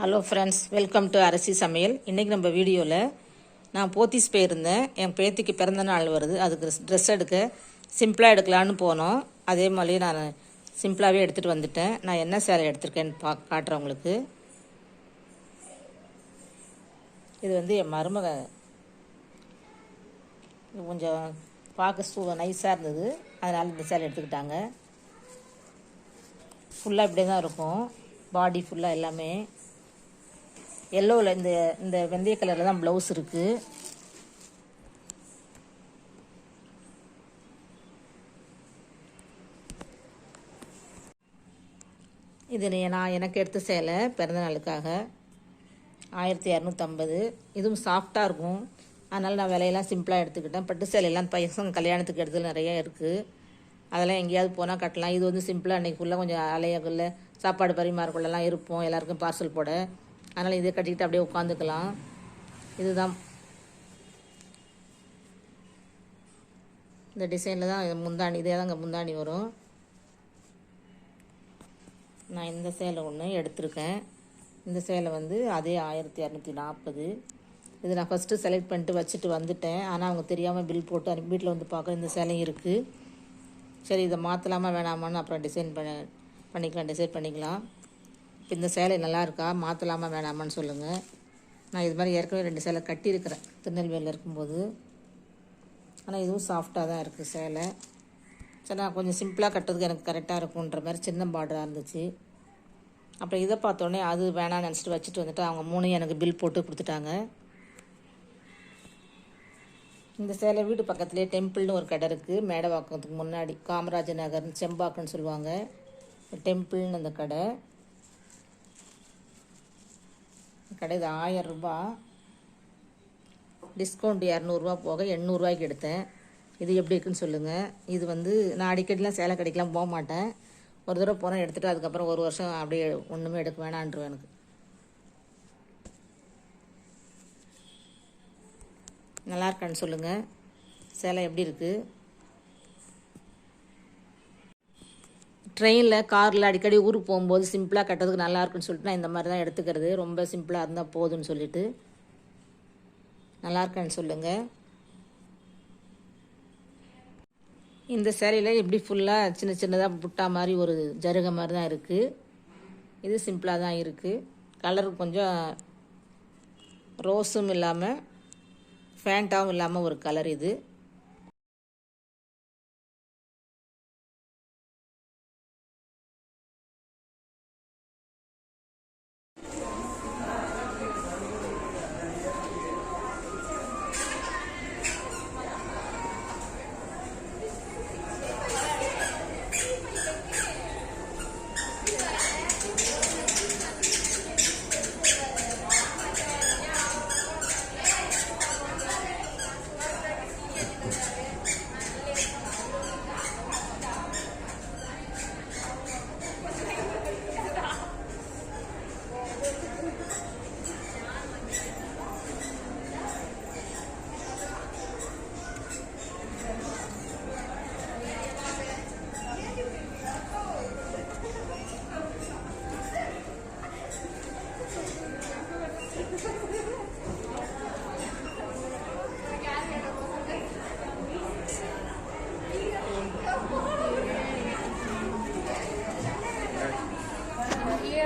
Hello friends welcome to Arasi Samayal இன்றைக்கி நம்ம வீடியோவில் நான் போத்திஸ் போயிருந்தேன். என் பேத்திக்கு பிறந்த நாள் வருது. அதுக்கு ட்ரெஸ் எடுக்க சிம்பிளாக எடுக்கலான்னு போனோம். அதே மாதிரி நான் சிம்பிளாகவே எடுத்துகிட்டு வந்துட்டேன். நான் என்ன சேலை எடுத்திருக்கேன்னு பா காட்டுறேன் உங்களுக்கு. இது வந்து என் மருமக. கொஞ்சம் பார்க்க சூ நைஸாக இருந்தது. அதனால் இந்த சேலை எடுத்துக்கிட்டாங்க. ஃபுல்லாக இப்படியே தான் இருக்கும். பாடி ஃபுல்லாக எல்லாமே. எல்லோவில் இந்த இந்த வெந்தய கலரில் தான் ப்ளவுஸ் இருக்குது இது நான் எனக்கு எடுத்த சேலை பிறந்த நாளுக்காக. ஆயிரத்தி இரநூத்தம்பது இதுவும் சாஃப்டாக இருக்கும். அதனால் நான் விலையெல்லாம் சிம்பிளாக எடுத்துக்கிட்டேன். பட்டு சேலையெல்லாம் பையன் கல்யாணத்துக்கு எடுத்தது நிறையா இருக்குது அதெல்லாம் எங்கேயாவது போனால் கட்டலாம். இது வந்து சிம்பிளாக அன்றைக்குள்ளே கொஞ்சம் அலையக்குள்ளே சாப்பாடு பரிமாறக்குள்ளெல்லாம் இருப்போம். எல்லாருக்கும் பார்சல் போட. அதனால் இதை கட்டிக்கிட்டு அப்படியே உட்காந்துக்கலாம் இதுதான். இந்த டிசைனில் தான் முந்தாணி இதே தாங்க முந்தாணி வரும். நான் இந்த சேலை ஒன்று எடுத்திருக்கேன். இந்த சேலை வந்து அதே ஆயிரத்தி இரநூத்தி நாற்பது. இது நான் ஃபஸ்ட்டு செலக்ட் பண்ணிட்டு வச்சுட்டு வந்துட்டேன். ஆனால் அவங்க தெரியாமல் பில் போட்டு அனுப்பி வீட்டில் வந்து பார்க்க இந்த சேலையும் இருக்குது சரி இதை மாற்றலாமா வேணாமான்னு அப்புறம் டிசைன் பண்ண பண்ணிக்கலாம் டிசைட் பண்ணிக்கலாம். இந்த சேலை நல்லா இருக்கா மாற்றலாமா வேணாமான்னு சொல்லுங்கள் நான் இது மாதிரி ஏற்கனவே ரெண்டு சேலை கட்டியிருக்கிறேன். திருநெல்வேலியில் இருக்கும்போது. ஆனால் இதுவும் சாஃப்டாக தான் இருக்குது சேலை. சரி நான் கொஞ்சம் சிம்பிளாக கட்டுறதுக்கு எனக்கு கரெக்டாக இருக்குன்ற மாதிரி சின்ன பார்டராக இருந்துச்சு. அப்புறம் இதை பார்த்தோன்னே அது வேணாம்னு நினச்சிட்டு வச்சுட்டு வந்துட்டு அவங்க மூணையும் எனக்கு பில் போட்டு கொடுத்துட்டாங்க. இந்த சேலை வீடு பக்கத்துலேயே டெம்பிள்னு ஒரு கடை இருக்குது மேடவாக்கத்துக்கு முன்னாடி. காமராஜர் நகர்னு செம்பாக்குன்னு சொல்லுவாங்க. டெம்பிள்னு அந்த கடை. கிடையாது இது ஆயிரம் டிஸ்கவுண்ட் இரநூறுவா போக எண்ணூறுரூவாய்க்கு எடுத்தேன். இது எப்படி இருக்குன்னு சொல்லுங்கள் இது வந்து நான் அடிக்கடிலாம் சேலை கடைக்கெலாம் போக மாட்டேன். ஒரு தடவை போனால் எடுத்துகிட்டு அதுக்கப்புறம் ஒரு வருஷம் அப்படியே ஒன்றுமே எடுக்க வேணான்றுவேன் எனக்கு. நல்லா இருக்கான்னு சொல்லுங்கள் சேலை எப்படி இருக்குது ட்ரெயினில் காரில் அடிக்கடி ஊருக்கு போகும்போது சிம்பிளாக கட்டுறதுக்கு நல்லா இருக்குன்னு சொல்லிட்டு நான் இந்த மாதிரி தான் எடுத்துக்கிறது. ரொம்ப சிம்பிளாக இருந்தால் போதும்னு சொல்லிட்டு. நல்லா இருக்கான்னு சொல்லுங்கள் இந்த சேலையில் எப்படி ஃபுல்லாக சின்ன சின்னதாக புட்டா மாதிரி ஒரு ஜருக மாதிரி தான் இருக்குது இது சிம்பிளாக தான் இருக்குது கலர் கொஞ்சம் ரோஸும் இல்லாமல் ஃபேண்டாவும் இல்லாமல் ஒரு கலர் இது.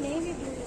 nem viu.